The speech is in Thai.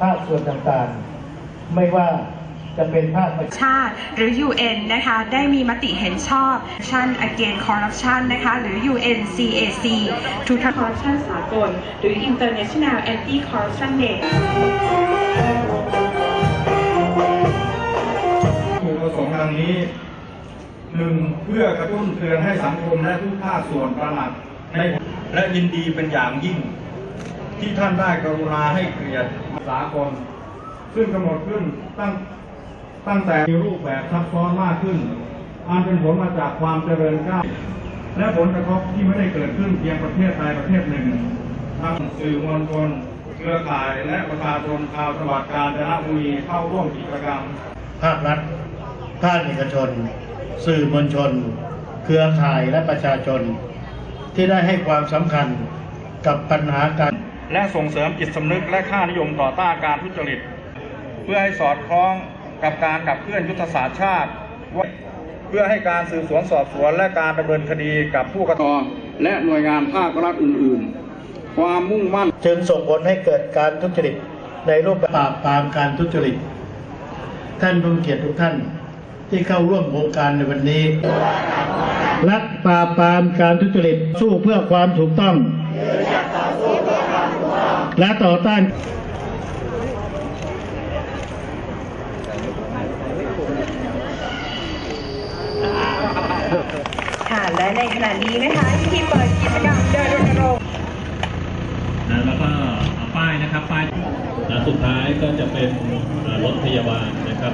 ภาคส่วนต่างๆ ไม่ว่าจะเป็นภาคประชาชาติหรือ UN นะคะได้มีมติเห็นชอบ Action Against Corruption นะคะหรือ UNCAC ทุกท corruption สากลหรือ International Anti-Corruption Day ถูกประสงค์ดังนี้หนึ่งเพื่อกระตุ้นเตือนให้สังคมและทุกภาคส่วนตระหนักในและยินดีเป็นอย่างยิ่ง ที่ท่านได้กรุณาให้เกียรติสากลซึ่งกำหนดขึ้นตั้งตั้งแต่มีรูปแบบซับซ้อนมากขึ้น อันเป็นผลมาจากความเจริญก้าวและผลกระทบที่ไม่ได้เกิดขึ้นเพียงประเทศใดประเทศหนึ่งทั้งสื่อมวลชนเครือข่ายและประชาชนชาวจังหวัดกาญจนบุรีเข้าร่วมกิจกรรม ภาครัฐภาคเอกชน สื่อมวลชน เครือข่ายและประชาชน ที่ได้ให้ความสำคัญกับปัญหาการ และส่งเสริมจิตสำนึกและค่านิยมต่อต้านการทุจริต เพื่อให้สอดคล้องกับการขับเคลื่อนยุทธศาสตร์ชาติ เพื่อให้การสืบสวนสอบสวนและการดำเนินคดีกับผู้กระทำและหน่วยงานภาครัฐอื่น ๆ ความมุ่งมั่น จึงส่งผลให้เกิดการทุจริตในรูปแบบปราบปรามการทุจริต ท่านผู้เกียรติทุกท่านที่เข้าร่วมโครงการในวันนี้ รัฐปราบปรามการทุจริตสู้เพื่อความถูกต้อง และต่อต้านค่ะและในขณะนี้นะคะที่เปิดกิจกรรมเดินรณรงค์นะแล้วก็ป้ายนะครับป้ายสุดท้ายก็จะเป็นรถพยาบาลนะครับ